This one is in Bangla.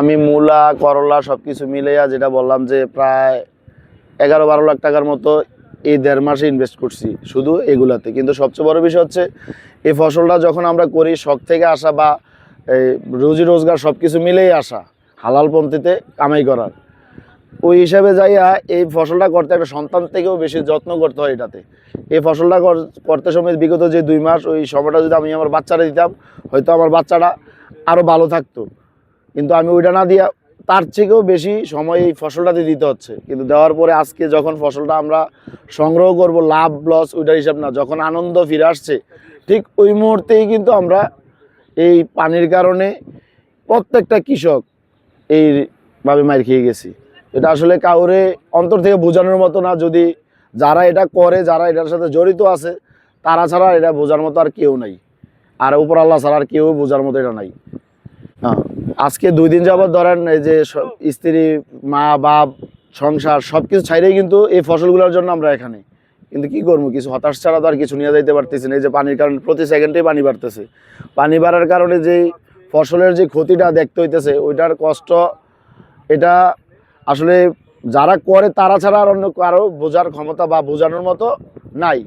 আমি মূলা, করলা সব কিছু মিলাইয়া যেটা বললাম যে প্রায় এগারো বারো লাখ টাকার মতো এই দেড় মাসে ইনভেস্ট করছি শুধু এগুলাতে। কিন্তু সবচেয়ে বড় বিষয় হচ্ছে, এই ফসলটা যখন আমরা করি, শখ থেকে আসা বা এই রুজি রোজগার সব কিছু মিলেই আসা, হালাল পন্থীতে কামাই করার। ওই হিসাবে যাইয়া এই ফসলটা করতে একটা সন্তান থেকেও বেশি যত্ন করতে হয় এটাতে। এই ফসলটা কর- করতে সময় বিগত যে দুই মাস, ওই সময়টা যদি আমি আমার বাচ্চারা দিতাম, হয়তো আমার বাচ্চাটা আরও ভালো থাকতো। কিন্তু আমি ওইটা না দিয়া তার থেকেও বেশি সময় এই ফসলটাতে দিতে হচ্ছে। কিন্তু দেওয়ার পরে আজকে যখন ফসলটা আমরা সংগ্রহ করব, লাভ, লস, ওইটার হিসাব না, যখন আনন্দ ফিরে আসছে, ঠিক ওই মুহূর্তেই কিন্তু আমরা এই পানির কারণে প্রত্যেকটা কৃষক এইভাবে মার খেয়ে গেছি। এটা আসলে কাউরে অন্তর থেকে বোঝানোর মতো না, যদি যারা এটা করে, যারা এটার সাথে জড়িত আছে, তারা ছাড়া এটা বোঝার মতো আর কেউ নাই। আর উপর আল্লাহ ছাড়া আর কেউ বোঝার মতো এটা নাই। আজকে দুই দিন যাবত ধরেন এই যে স্ত্রী, মা, বাপ, সংসার সব কিছু ছাইরেই কিন্তু এই ফসলগুলোর জন্য আমরা এখানে। কিন্তু কি করব, কিছু হতাশ ছাড়া তো আর কিছু নিয়ে যাইতে পারতেছি না। এই যে পানির কারণে প্রতি সেকেন্ডেই পানি বাড়তেছে। পানি বাড়ার কারণে যেই ফসলের যে ক্ষতিটা দেখতে হইতেছে, ওইটার কষ্ট, এটা আসলে যারা করে তারা ছাড়া আর অন্য কারও বোঝার ক্ষমতা বা বোঝানোর মতো নাই।